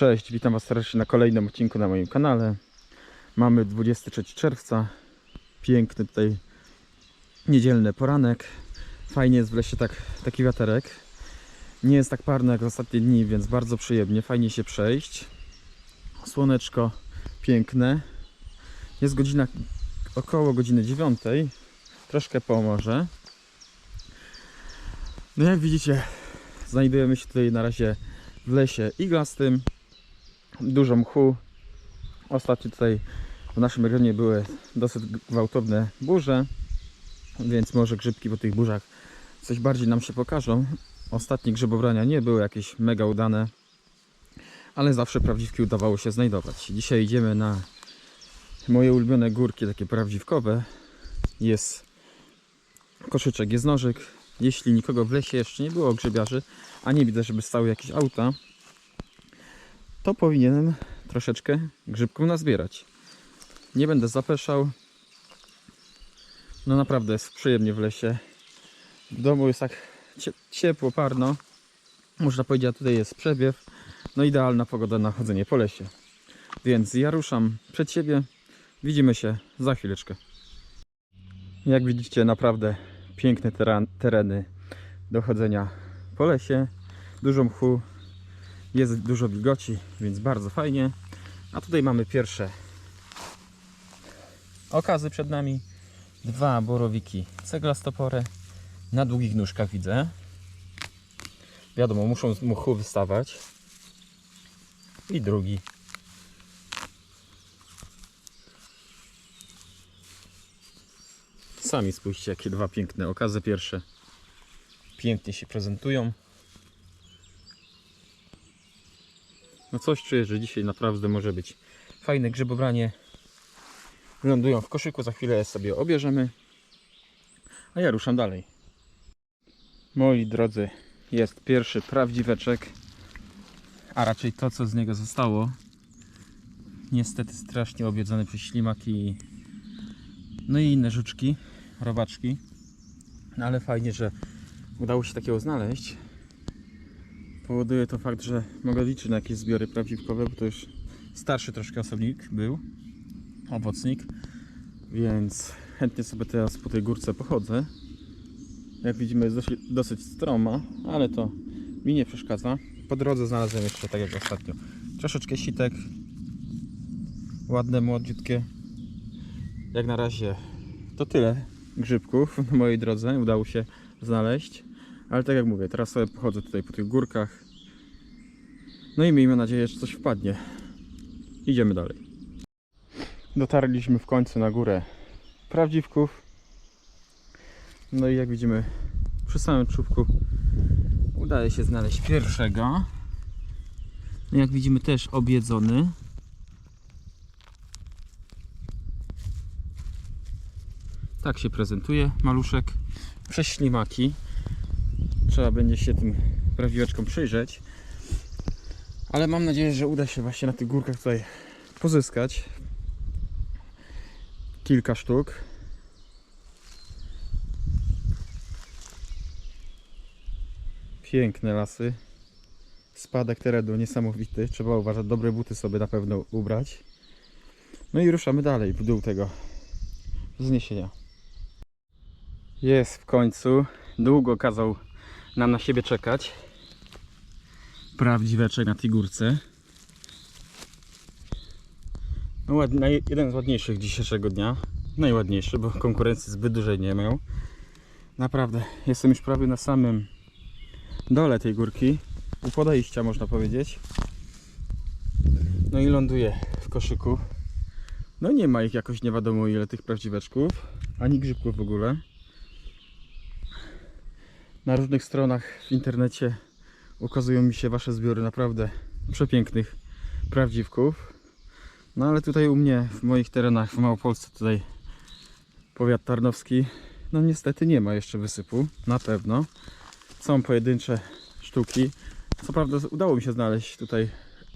Cześć, witam Was serdecznie na kolejnym odcinku na moim kanale. Mamy 23 czerwca. Piękny tutaj niedzielny poranek. Fajnie jest w lesie tak, taki wiaterek. Nie jest tak parno jak w ostatnie dni, więc bardzo przyjemnie. Fajnie się przejść. Słoneczko piękne. Jest godzina około godziny 9. Troszkę pomoże. No jak widzicie, znajdujemy się tutaj na razie w lesie iglastym. Dużo mchu. Ostatnio tutaj w naszym regionie były dosyć gwałtowne burze, więc może grzybki po tych burzach coś bardziej nam się pokażą. Ostatnie grzybobrania nie były jakieś mega udane, ale zawsze prawdziwki udawało się znajdować. Dzisiaj idziemy na moje ulubione górki, takie prawdziwkowe. Jest koszyczek, jest nożyk. Jeśli nikogo w lesie jeszcze nie było grzybiarzy, a nie widzę, żeby stały jakieś auta, to powinienem troszeczkę grzybków nazbierać. Nie będę zapeszał. No naprawdę jest przyjemnie w lesie. W domu jest tak cie- ciepło, parno. Można powiedzieć, a tutaj jest przewiew. No idealna pogoda na chodzenie po lesie. Więc ja ruszam przed siebie. Widzimy się za chwileczkę. Jak widzicie, naprawdę piękne teren, tereny do chodzenia po lesie. Dużo mchu, jest dużo wilgoci, więc bardzo fajnie. A tutaj mamy pierwsze okazy przed nami. Dwa borowiki ceglastopory na długich nóżkach widzę. Wiadomo, muszą z mchu wystawać. I drugi. Sami spójrzcie, jakie dwa piękne okazy pierwsze. Pięknie się prezentują. No coś czuję, że dzisiaj naprawdę może być fajne grzybobranie. Lądują w koszyku, za chwilę sobie obierzemy. A ja ruszam dalej. Moi drodzy, jest pierwszy prawdziweczek, a raczej to, co z niego zostało. Niestety strasznie objedzony przez ślimaki, no i inne żuczki, robaczki. No ale fajnie, że udało się takiego znaleźć. Powoduje to fakt, że mogę liczyć na jakieś zbiory prawdziwkowe, bo to już starszy troszkę osobnik był, owocnik, więc chętnie sobie teraz po tej górce pochodzę. Jak widzimy jest dosyć, dosyć stroma, ale to mi nie przeszkadza. Po drodze znalazłem jeszcze, tak jak ostatnio, troszeczkę sitek, ładne, młodziutkie. Jak na razie to tyle grzybków na mojej drodze udało się znaleźć. Ale tak jak mówię, teraz sobie pochodzę tutaj po tych górkach. No i miejmy nadzieję, że coś wpadnie. Idziemy dalej. Dotarliśmy w końcu na górę prawdziwków. No i jak widzimy, przy samym czubku udaje się znaleźć pierwszego. No jak widzimy też objedzony. Tak się prezentuje maluszek. Przez ślimaki. Trzeba będzie się tym prawdziweczkom przyjrzeć. Ale mam nadzieję, że uda się właśnie na tych górkach tutaj pozyskać kilka sztuk. Piękne lasy. Spadek terenu niesamowity. Trzeba uważać, dobre buty sobie na pewno ubrać. No i ruszamy dalej w dół tego wzniesienia. Jest w końcu. Długo kazał nam na siebie czekać. Prawdziweczek na tej górce. No, ład- naj- jeden z ładniejszych dzisiejszego dnia. Najładniejszy, bo konkurencji zbyt dużej nie miał. Naprawdę, jestem już prawie na samym dole tej górki. U podejścia można powiedzieć. No i ląduję w koszyku. No nie ma ich jakoś nie wiadomo ile tych prawdziweczków, ani grzybków w ogóle. Na różnych stronach w internecie ukazują mi się Wasze zbiory naprawdę przepięknych prawdziwków. No ale tutaj u mnie, w moich terenach w Małopolsce, tutaj powiat tarnowski, no niestety nie ma jeszcze wysypu, na pewno. Są pojedyncze sztuki. Co prawda udało mi się znaleźć tutaj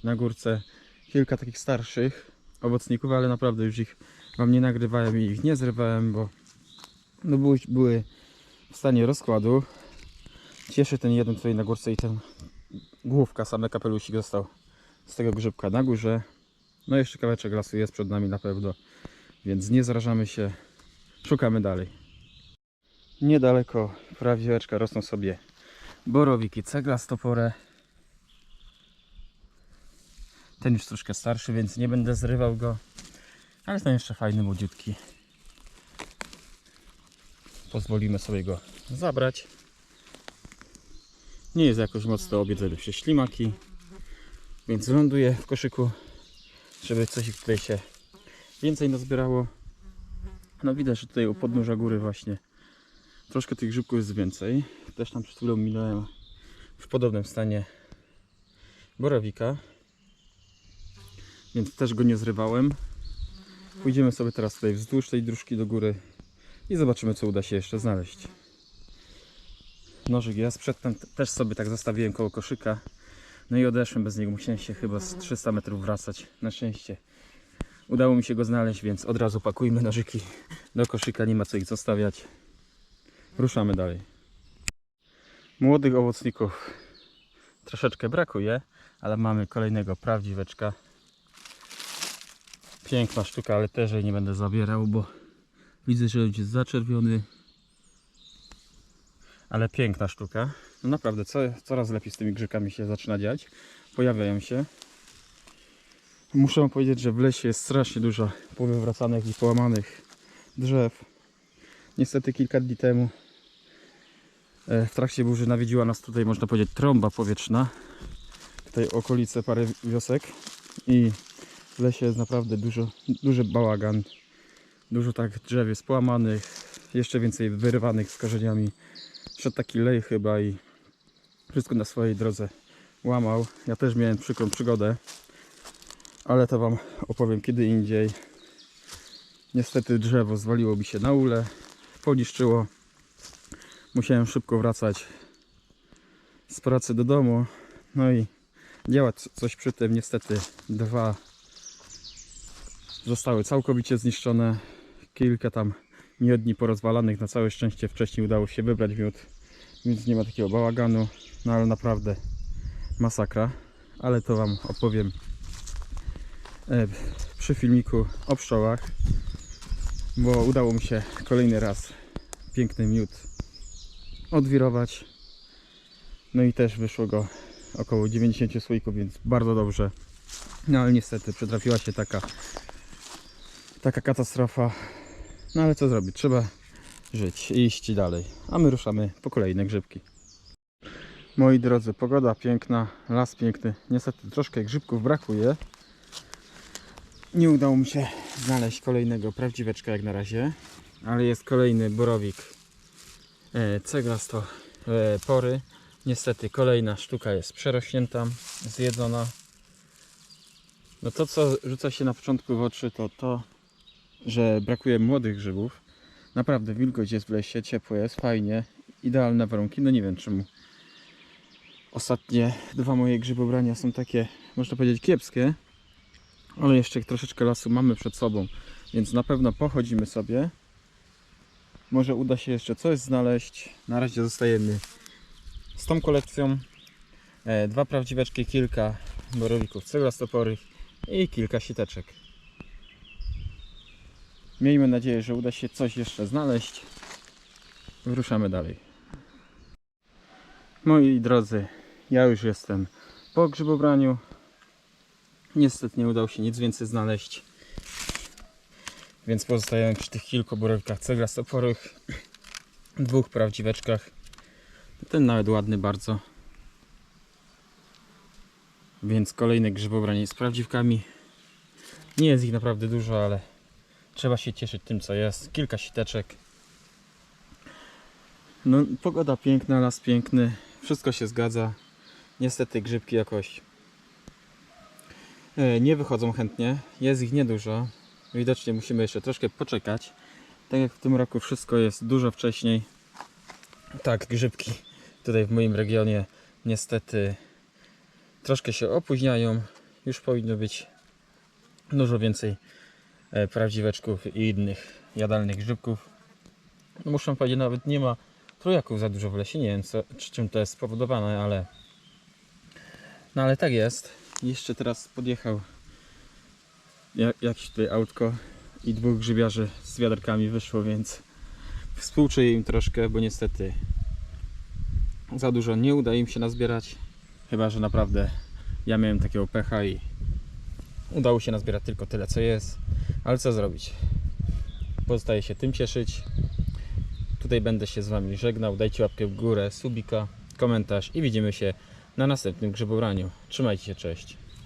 na górce kilka takich starszych owocników, ale naprawdę już ich Wam nie nagrywałem i ich nie zrywałem, bo no były, były w stanie rozkładu. Cieszy ten jeden tutaj na górce i ten główka, same kapelusik został z tego grzybka na górze. No jeszcze kawałeczek lasu jest przed nami na pewno, więc nie zrażamy się. Szukamy dalej. Niedaleko prawieweczka rosną sobie borowiki cegla stopore. Ten już troszkę starszy, więc nie będę zrywał go. Ale ten jeszcze fajny, młodziutki. Pozwolimy sobie go zabrać. Nie jest jakoś mocno obiedzony przez ślimaki, więc ląduje w koszyku, żeby coś tutaj się więcej nazbierało. No widać, że tutaj u podnóża góry właśnie troszkę tych grzybków jest więcej. Też tam przed chwilą minąłem w podobnym stanie borowika, więc też go nie zrywałem. Pójdziemy sobie teraz tutaj wzdłuż tej dróżki do góry i zobaczymy co uda się jeszcze znaleźć. Nożyk jest, przedtem też sobie tak zostawiłem koło koszyka. No i odeszłem bez niego, musiałem się chyba z 300 metrów wracać. Na szczęście udało mi się go znaleźć, więc od razu pakujmy nożyki do koszyka, nie ma co ich zostawiać. Ruszamy dalej. Młodych owocników troszeczkę brakuje, ale mamy kolejnego prawdziweczka. Piękna sztuka, ale też jej nie będę zabierał, bo widzę, że jest zaczerwiony. Ale piękna sztuka. No naprawdę, co, coraz lepiej z tymi grzykami się zaczyna dziać. Pojawiają się. Muszę powiedzieć, że w lesie jest strasznie dużo powywracanych i połamanych drzew. Niestety kilka dni temu e, w trakcie burzy nawiedziła nas tutaj, można powiedzieć, trąba powietrzna. Tutaj okolice parę wiosek i w lesie jest naprawdę dużo, duży bałagan. Dużo tak drzew jest połamanych, jeszcze więcej wyrywanych z korzeniami. Szedł taki lej chyba i wszystko na swojej drodze łamał. Ja też miałem przykrą przygodę, ale to Wam opowiem kiedy indziej. Niestety drzewo zwaliło mi się na ule, poniszczyło. Musiałem szybko wracać z pracy do domu. No i działać coś przy tym. Niestety dwa zostały całkowicie zniszczone. Kilka tam miodni porozwalanych. Na całe szczęście wcześniej udało się wybrać miód, więc nie ma takiego bałaganu. No ale naprawdę masakra. Ale to Wam opowiem e, przy filmiku o pszczołach, bo udało mi się kolejny raz piękny miód odwirować. No i też wyszło go około 90 słoików, więc bardzo dobrze. No ale niestety przytrafiła się taka taka katastrofa. No ale co zrobić? Trzeba żyć i iść dalej. A my ruszamy po kolejne grzybki. Moi drodzy, pogoda piękna, las piękny. Niestety troszkę grzybków brakuje. Nie udało mi się znaleźć kolejnego prawdziweczka jak na razie, ale jest kolejny borowik e, ceglasto e, pory. Niestety kolejna sztuka jest przerośnięta, zjedzona. No to co rzuca się na początku w oczy to to, że brakuje młodych grzybów. Naprawdę wilgoć jest w lesie, ciepło jest, fajnie, idealne warunki. No nie wiem czemu ostatnie dwa moje grzybobrania są takie, można powiedzieć, kiepskie. Ale jeszcze troszeczkę lasu mamy przed sobą, więc na pewno pochodzimy sobie. Może uda się jeszcze coś znaleźć. Na razie zostajemy z tą kolekcją. E, dwa prawdziweczki, kilka borowików ceglastoporych i kilka siteczek. Miejmy nadzieję, że uda się coś jeszcze znaleźć. Wyruszamy dalej. Moi drodzy, ja już jestem po grzybobraniu. Niestety nie udało się nic więcej znaleźć. Więc pozostajemy przy tych kilku borowikach ceglastoporych. Dwóch prawdziweczkach. Ten nawet ładny bardzo. Więc kolejne grzybobranie z prawdziwkami. Nie jest ich naprawdę dużo, ale trzeba się cieszyć tym co jest. Kilka siteczek. No pogoda piękna, las piękny. Wszystko się zgadza. Niestety grzybki jakoś e, nie wychodzą chętnie. Jest ich niedużo. Widocznie musimy jeszcze troszkę poczekać. Tak jak w tym roku wszystko jest dużo wcześniej. Tak, grzybki tutaj w moim regionie niestety troszkę się opóźniają. Już powinno być dużo więcej prawdziweczków i innych jadalnych grzybków. No muszę powiedzieć, nawet nie ma trójaków za dużo w lesie. Nie wiem, co, czy czym to jest spowodowane, ale no ale tak jest. jeszcze teraz podjechał jak, jakieś tutaj autko i dwóch grzybiarzy z wiaderkami wyszło, więc współczuję im troszkę, bo niestety za dużo nie uda im się nazbierać. Chyba, że naprawdę ja miałem takiego pecha i udało się nazbierać tylko tyle, co jest. Ale co zrobić? Pozostaje się tym cieszyć. Tutaj będę się z Wami żegnał. Dajcie łapkę w górę, subika, komentarz i widzimy się na następnym grzybobraniu. Trzymajcie się, cześć.